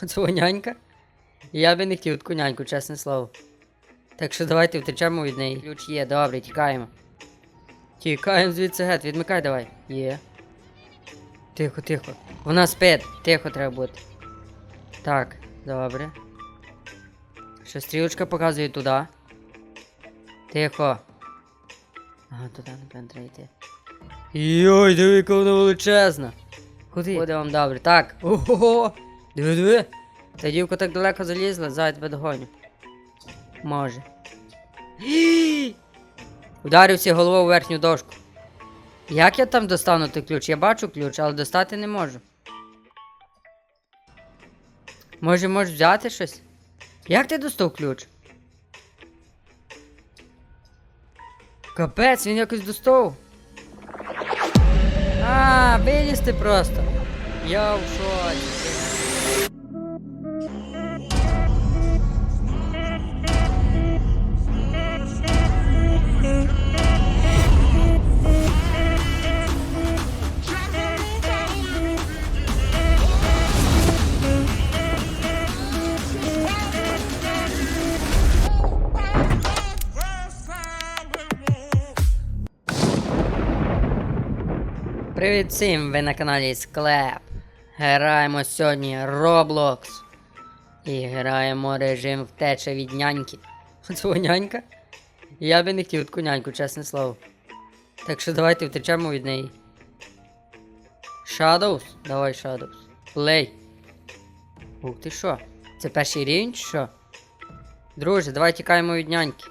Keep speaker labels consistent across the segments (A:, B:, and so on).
A: Оце нянька. Я би не хотів таку няньку, чесне слово. Так що давайте втечемо від неї. Ключ є, добре, тікаємо. Тікаємо звідси геть, відмикай давай. Є. Тихо, тихо. Вона спить, тихо треба бути. Так, добре. Що стрілочка показує туди. Тихо. Ага, туди, напевно, треба йти. Йой, диви, яка вона величезна. Куди? Буде вам добре. Так. Ого. Диви, диви. Та дівка так далеко залізла, зараз тебе. Може. Ударився головою в верхню дошку. Як я там достану той ключ? Я бачу ключ, але достати не можу. Може, можеш взяти щось? Як ти достав ключ? Капець, він якось достав. А, вилізти просто. Я в шоці. Привіт всім! Ви на каналі Склеп. Граємо сьогодні Roblox. І граємо режим втеча від няньки. Оце нянька? Я би не хотів таку няньку, чесне слово. Так що давайте втечемо від неї. Shadows? Давай Shadows. Play. Ух ти що? Це перший рівень чи що? Друже, давай тікаємо від няньки.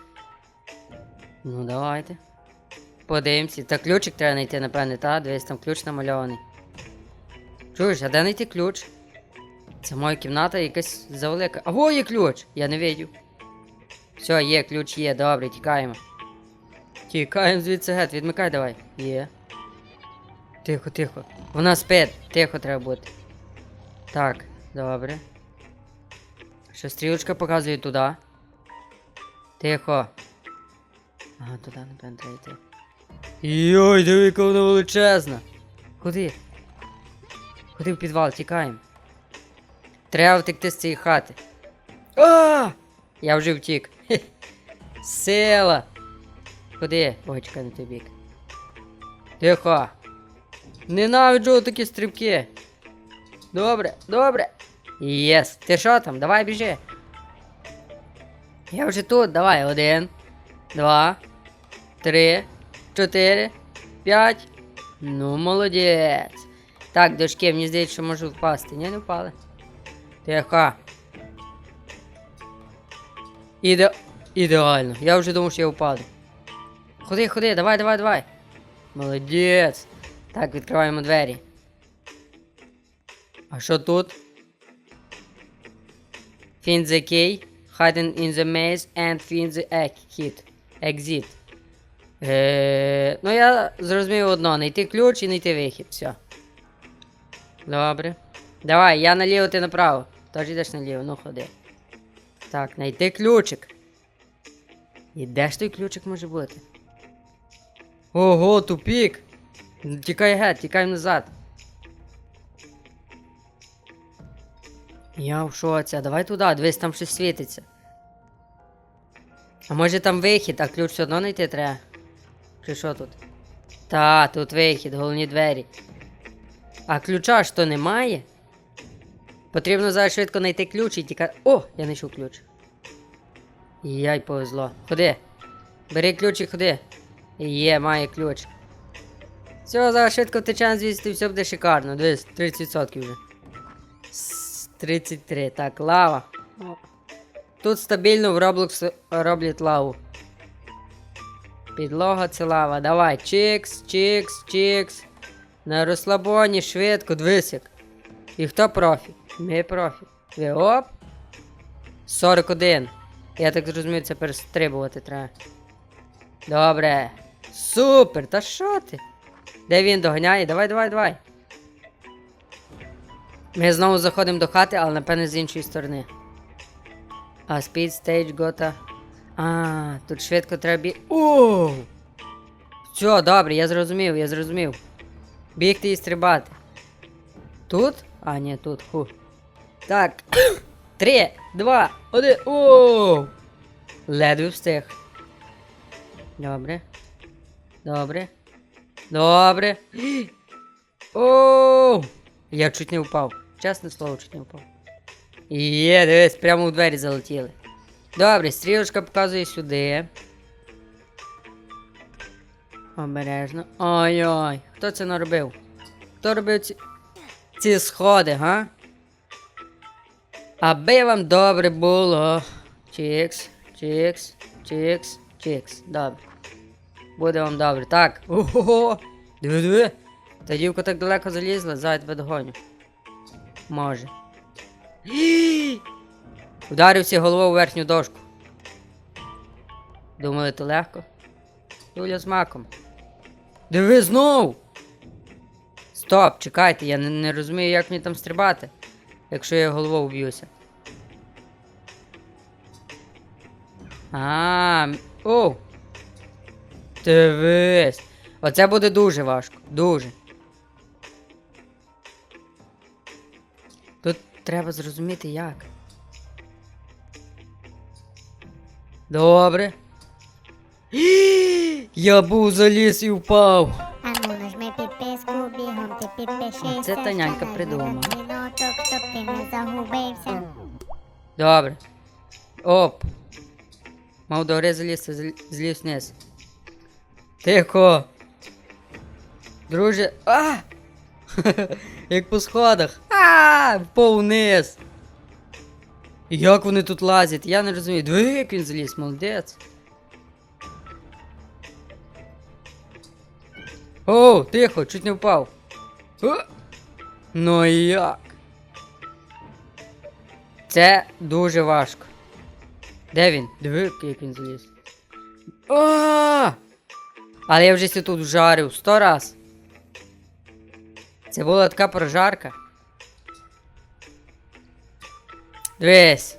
A: Ну давайте. Подивимося. Та ключик треба знайти, напевне, та? Дивись, там ключ намальований. Чуєш, а де знайти ключ? Це моя кімната якась завелика. А во є ключ! Я не видів. Все, є, ключ є, добре, тікаємо. Тікаємо звідси геть, відмикай давай. Є. Тихо, тихо. Вона спить, тихо треба бути. Так, добре. Що стрілочка показує туди. Тихо. Ага, туди, напевно, треба йти. Йой, диви, яка вона величезна. Куди? Куди в підвал, тікаємо. Треба втекти з цієї хати. А! Я вже втік. Хе. Сила. Куди? Ой, чекай на той бік. Тихо. Ненавиджу такі стрибки. Добре, добре. Єс. Ти що там? Давай біжи. Я вже тут, давай. Один, два, три, чотири, п'ять. Ну, молодець. Так, дошки, мені здається, що можу впасти. Ні, не впали. Тихо. Іде... Ідеально. Я вже думав, що я впаду. Ходи, ходи, давай, давай, давай. Молодець. Так, відкриваємо двері. А що тут? Find the key, hidden in the maze and find the exit. Exit. Е, ну я зрозумів одно, знайти ключ і знайти вихід. Все. Добре. Давай, я наліво, ти направо. Тож йдеш наліво, ну ходи. Так, знайти ключик. І де ж той ключик може бути? Ого, тупік! Тікай геть, тікай назад. Я в шоці, давай туди, дивись, там щось світиться. А може там вихід, а ключ все одно знайти треба? Чи що тут? Та, тут вихід, головні двері. А ключа ж то немає. Потрібно зараз швидко знайти ключ і тікати. О, я знайшов ключ. Яй повезло. Ходи. Бери ключ і ходи. Є, має ключ. Все, зараз швидко втечемо звідси, все буде шикарно. Дивись, 30% вже. 33. Так, лава. Тут стабільно в Roblox роблять лаву. Підлога це лава. Давай. Чікс, чікс, чікс. На розслабоні, швидко, двисик. І хто профі? Ми профі. Ви оп. 41. Я так зрозумів, це перестрибувати треба. Добре. Супер! Та що ти? Де він доганяє? Давай, давай, давай. Ми знову заходимо до хати, але напевне з іншої сторони. А speed stage гота. А, тут швидко треба бі. Оу! Все, добре, я зрозумів, я зрозумів. Бігти і стрибати. Тут? А, ні, тут, ху. Так. Три, два, один. Оу! Ледве встиг. Добре. Добре. Добре. Оу! Я чуть не впав. Чесне слово, чуть не впав. Є, дивись, прямо у двері залетіли. Добре, стрілочка показує сюди. Обережно. Ой-ой, хто це наробив? Хто робив ці. ці сходи, га? Аби вам добре було. Чікс, чікс, чікс, чікс. Добре. Буде вам добре. Так. Ого! Диви, диви. Та дівка так далеко залізла, зайд догоню. Може. Ударився головою у верхню дошку. Думали, то легко? Юля з маком. Диви знов! Стоп, чекайте, я не, не розумію, як мені там стрибати, якщо я головою вб'юся. А, м- о! Дивись. Оце буде дуже важко. Дуже. Тут треба зрозуміти як. Добре. Я був заліз і впав.
B: Ану, нажми підписку, бігом ти підпишися.
A: Це Танянька
B: ще нажми
A: придумала.
B: щоб ти не загубився.
A: Добре. Оп. Мав до гори залізти, зліз вниз. Тихо. Друже. А! Як по сходах. А! Впав вниз. Як вони тут лазять? Я не розумію. Диви, як він заліз, молодець. О, тихо, чуть не впав. О! Ну як? Це дуже важко. Де він? Диви, як він заліз. А! Але я вже тут вжарив сто раз. Це була така прожарка. Дивись.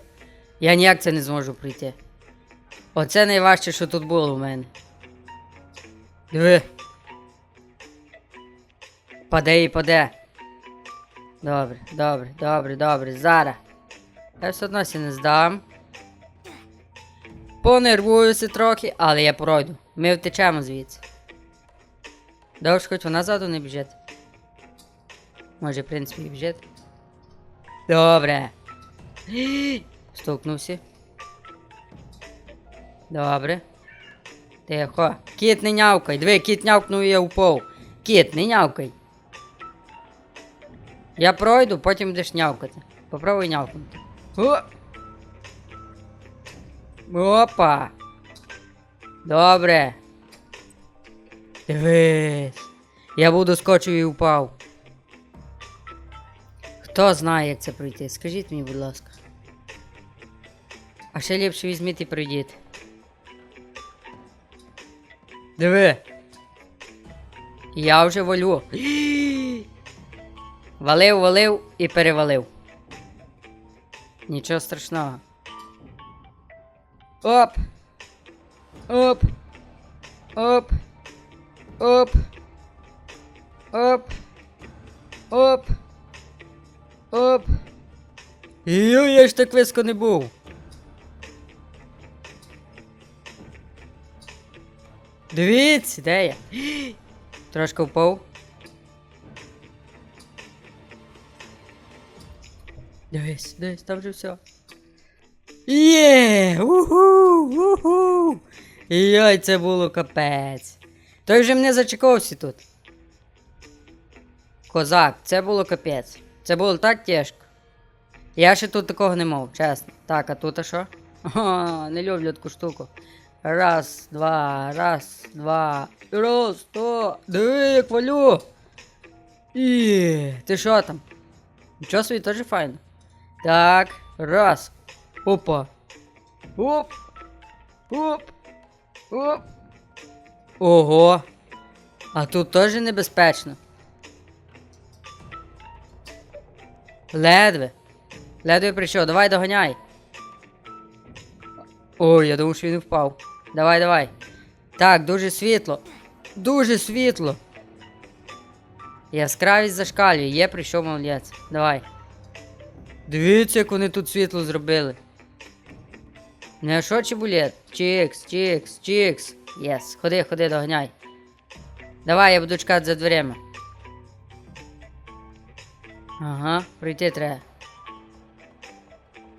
A: Я ніяк це не зможу пройти. Оце найважче, що тут було у мене. Диви. Паде і паде. Добре, добре, добре, добре. Зараз. Я все одно ся не здам. Понервуюся трохи, але я пройду. Ми втечемо звідси. Довж хоч вона ззаду не біжить. Може, в принципі, біжить. Добре. Стукнувся. Добре. Тихо. Кіт не нявкай. Диви, кіт нявкнув я впав. Кіт, не нявкай. Я пройду, потім будеш нявкати. Попробуй нявкнути. О! Опа. Добре. Дивись. Я буду скочив і впав. Хто знає, як це пройти? Скажіть мені, будь ласка. А ще ліпше візьміть і пройдіть. Диви. Я вже валю. Валив, валив і перевалив. Нічого страшного. Оп. Оп. Оп. Оп. Оп. Оп. Оп. Йо, я ж так виско не був. Дивіться, де я? Трошки впав. Дивись, дивись, там вже все. Є! Уху! Уху! Йой, це було капець. Той вже мене зачекався тут. Козак, це було капець. Це було так тяжко. Я ще тут такого не мав, чесно. Так, а тут а що? О, не люблю таку штуку. Раз, два, раз, два. Раз, два. Диви, як валю. І, ти там? Нічого собі теж файно. Так, раз. Опа. Оп. Оп. Оп. Ого. А тут теж небезпечно. Ледве. Ледве прийшов, давай доганяй. Ой, я думав, що він впав. Давай, давай. Так, дуже світло. Дуже світло. Яскравість зашкалює, є прийшов молодець. Давай. Дивіться, як вони тут світло зробили. Не що чи булет? Чікс, чікс, чікс. Єс, ходи, ходи, доганяй. Давай, я буду чекати за дверима. Ага, пройти треба.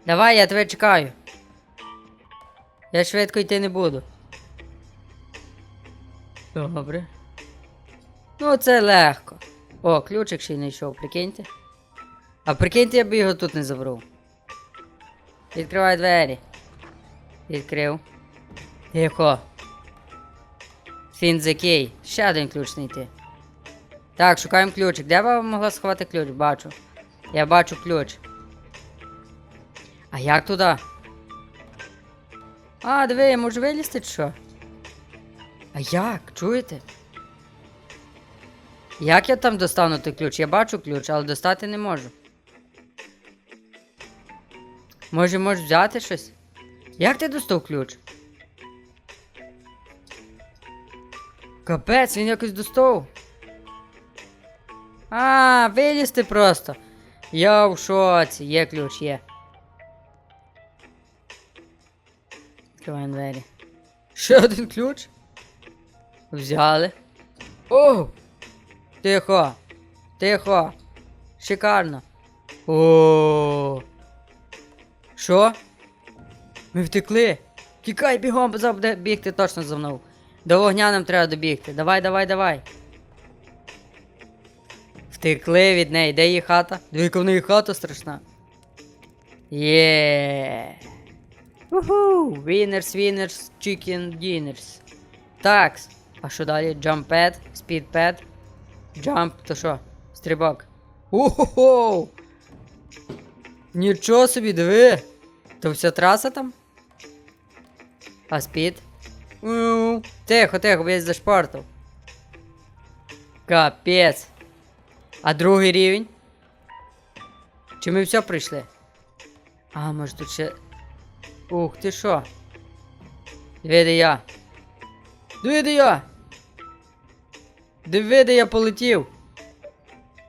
A: Давай, я тебе чекаю. Я швидко йти не буду. Добре. Ну, це легко. О, ключик ще й знайшов, прикиньте. А прикиньте, я б його тут не забрав. Відкривай двері. Відкрив. Тихо. Фінзакей. Ще один ключ знайти. Так, шукаємо ключик. Де баба могла сховати ключ? Бачу. Я бачу ключ. А як туди? А, диви, я можу вилізти чи що? А як? Чуєте? Як я там достану той ключ? Я бачу ключ, але достати не можу. Може, можеш взяти щось? Як ти достав ключ? Капець, він якось достав. А, вилізти просто. Я в шоці, є ключ, є. Відкриваємо двері. Ще один ключ. Взяли. О! Тихо. Тихо. Шикарно. О. Що? Ми втекли. Тікай бігом, буде бігти точно за мною. До вогня нам треба добігти. Давай, давай, давай. Втекли від неї. Де її хата? Дивіться, в неї хата страшна. Є. Уху! Winners, winners, chicken dinners. Так. А що далі? Speed pad. Jump, то що? Стрибок. Ого! Нічого собі, диви! То вся траса там? А спід? Тихо, тихо, весь зашпортив. Капець. А другий рівень? Чи ми все пройшли? А, може тут ще. Ух ти що? Диви, де я. Диви, де я. Диви, де я полетів.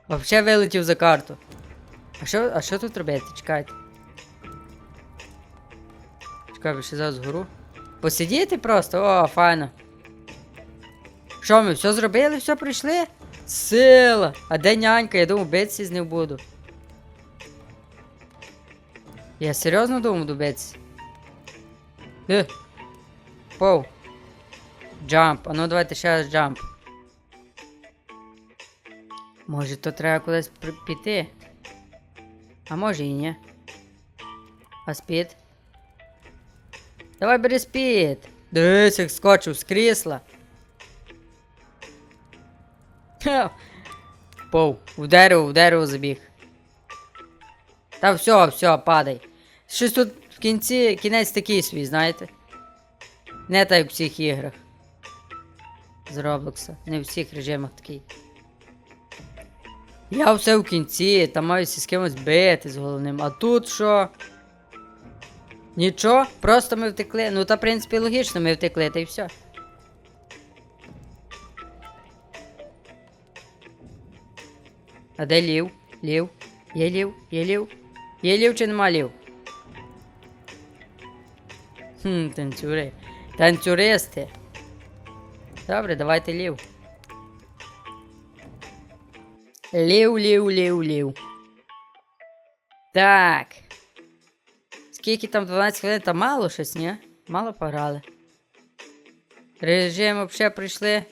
A: Вообще вилетів за карту. А що, а що тут робити? Чекайте. Чекай, ще зараз згору. Посидіти просто? О, файно. Що ми все зробили, все пройшли? Сила! А де нянька? Я думав, битися з ним буду. Я серйозно думав добитися? Е. Поу. Джамп. А ну давайте ще раз джамп. Може, то треба кудись піти. А може і ні. А спід? Давай бери спід. Дивись, як скочив з крісла. Ха. Пов, в дерево, в дерево забіг. Та все, все, падай. Щось тут кінці кінець такий свій, знаєте? Не так як в всіх іграх. З Роблокса. Не в всіх режимах такий. Я все в кінці, там маюся з кимось бити з головним. А тут що? Нічого, просто ми втекли. Ну та в принципі логічно, ми втекли, та й все. А де лів? Лів? Є лів? Є лів? Є лів чи нема лів? Хм, танцюри. Танцюристи. Добре, давайте лів. Лів, лів, лів, лів. Так. Скільки там 12 хвилин, та мало щось, ні? Мало пограли. Режим взагалі прийшли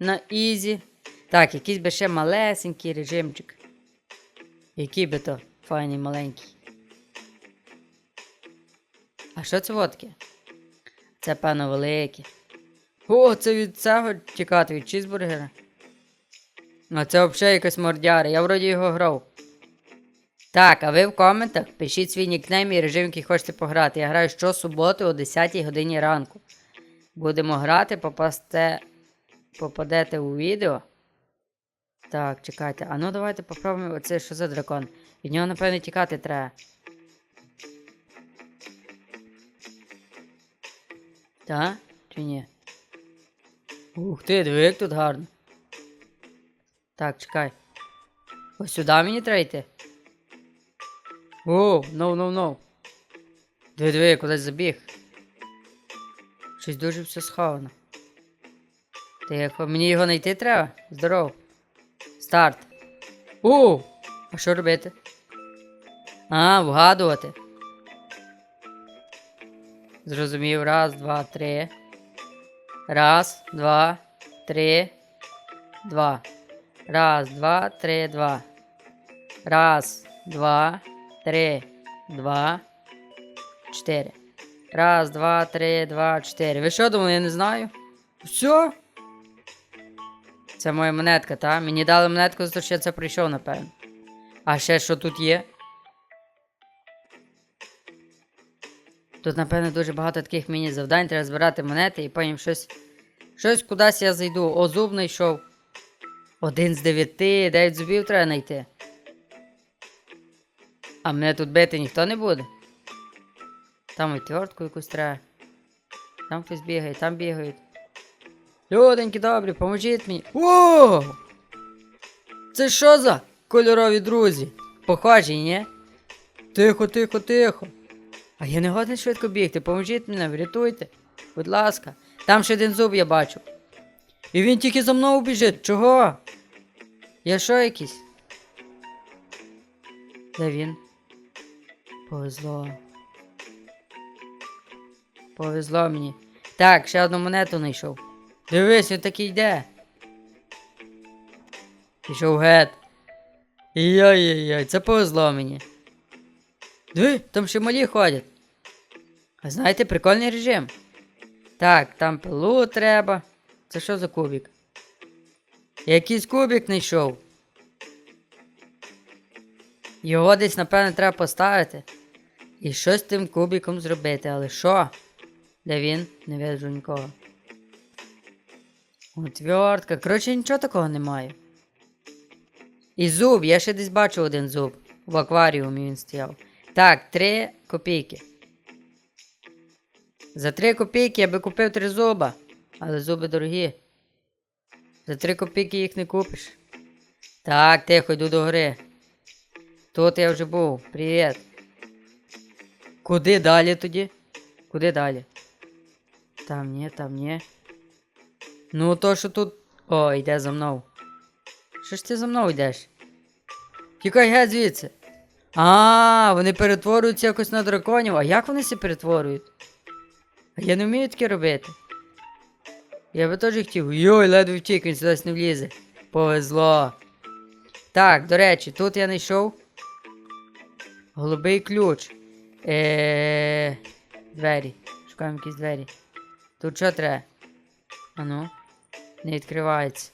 A: на ізі. Так, якийсь би ще малесенький режимчик. Який би то файний маленький. А що це водки? Це певно велике. О, це від цього тікати, від чізбургера. А це взагалі якась мордяра, я вроді його грав. Так, а ви в коментах пишіть свій нікнейм і режим, який хочете пограти. Я граю щосуботи о 10 годині ранку. Будемо грати, попасте. Попадете у відео. Так, чекайте. А ну давайте попробуємо оце що за дракон. Від нього, напевно, тікати треба. Так? Чи ні? Ух ти, диви, як тут гарно. Так, чекай. Ось сюди мені треба йти. Оу, ноу, ноу, ноу. Диви, диви, я кудись забіг. Щось дуже все сховано. Тихо, мені його знайти треба? Здоров. Старт. О! А що робити? А, вгадувати. Зрозумів. Раз, два, три. Раз, два, три, два. Раз, два, три, два. Раз, два, три, два, чотири. Раз, два, три, два, чотири. Ви що думали, я не знаю? Все? Це моя монетка, та? Мені дали монетку, за те, що я це прийшов, напевно. А ще що тут є? Тут, напевно, дуже багато таких міні-завдань, треба збирати монети і потім щось. Щось кудись я зайду. О, зуб знайшов. Один з дев'яти, дев'ять зубів треба знайти. А мене тут бити ніхто не буде. Там отвертку якусь треба. Там хтось бігає, там бігають. Люденьки добрі, поможіть мені. О! Це що за кольорові друзі? Похожі, ні? Тихо, тихо, тихо. А я не годен швидко бігти, поможіть мене, врятуйте. Будь ласка. Там ще один зуб я бачу. І він тільки за мною біжить. Чого? Я що якийсь? Де він? Повезло. Повезло мені. Так, ще одну монету знайшов. Дивись, він такий йде. Пішов гет. Йой-йой-йой, це повезло мені. Диви, там ще малі ходять. Знаєте, прикольний режим. Так, там пилу треба. Це що за кубик? Якийсь кубик знайшов. Його десь, напевно, треба поставити. І щось з тим кубиком зробити, але що? Де він? Не виджу нікого. Отвертка. Коротше, нічого такого немає. І зуб, я ще десь бачив один зуб. В акваріумі він стояв. Так, три копійки. За три копійки я би купив три зуба. Але зуби дорогі. За три копійки їх не купиш. Так, тихо, йду до гори. Тут я вже був. Привіт. Куди далі тоді? Куди далі? Там ні, там ні. Ну, то що тут. О, йде за мною. Що ж ти за мною йдеш? Тікай геть звідси. А, вони перетворюються якось на драконів. А як вони себе перетворюють? Я не вмію таке робити. Я би теж хотів. Йой, ледве втік, він сюди не влізе. Повезло. Так, до речі, тут я знайшов. Голубий ключ. Е... Двері. Шукаємо якісь двері. Тут що треба? Ану. Не відкривається.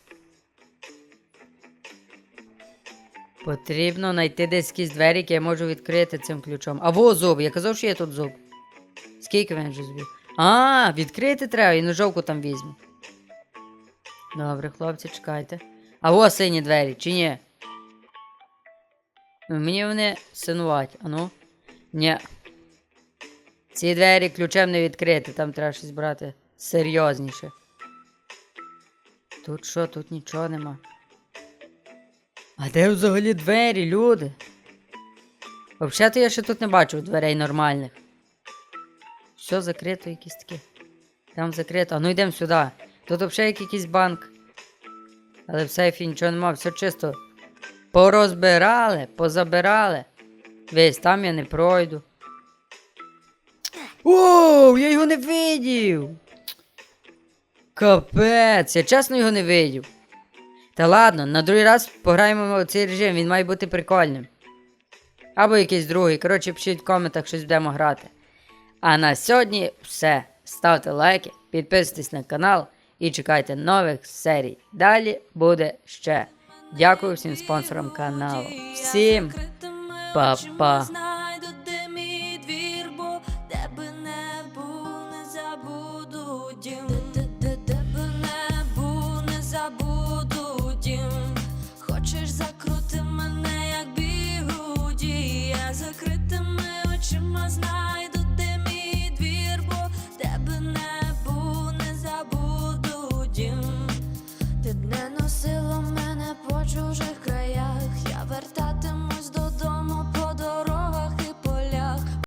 A: Потрібно знайти десь якісь двері, які я можу відкрити цим ключом. А во зуб, я казав, що є тут зуб. Скільки він вже зубів? А, відкрити треба і ножовку там візьму. Добре, хлопці, чекайте. А во сині двері, чи ні? Ну, мені вони синувати, а ну? Ні. Ці двері ключем не відкрити, там треба щось брати серйозніше. Тут що, тут нічого нема. А де взагалі двері, люди? Взагалі-то я ще тут не бачив дверей нормальних. Все закрито якісь такі. Там закрито. А ну йдемо сюди. Тут взагалі якийсь банк. Але в сейфі нічого нема, все чисто. Порозбирали, позабирали. Весь там я не пройду. Оу, я його не видів. Капець, я чесно його не видів. Та ладно, на другий раз пограємо в цей режим, він має бути прикольним. Або якийсь другий. Коротше, пишіть в коментах, щось будемо грати. А на сьогодні все. Ставте лайки, підписуйтесь на канал і чекайте нових серій. Dалі буде ще. Дякую всім спонсорам каналу. Всім па-па.
C: Закрути мене, як бігуді, я закритими очима знаю.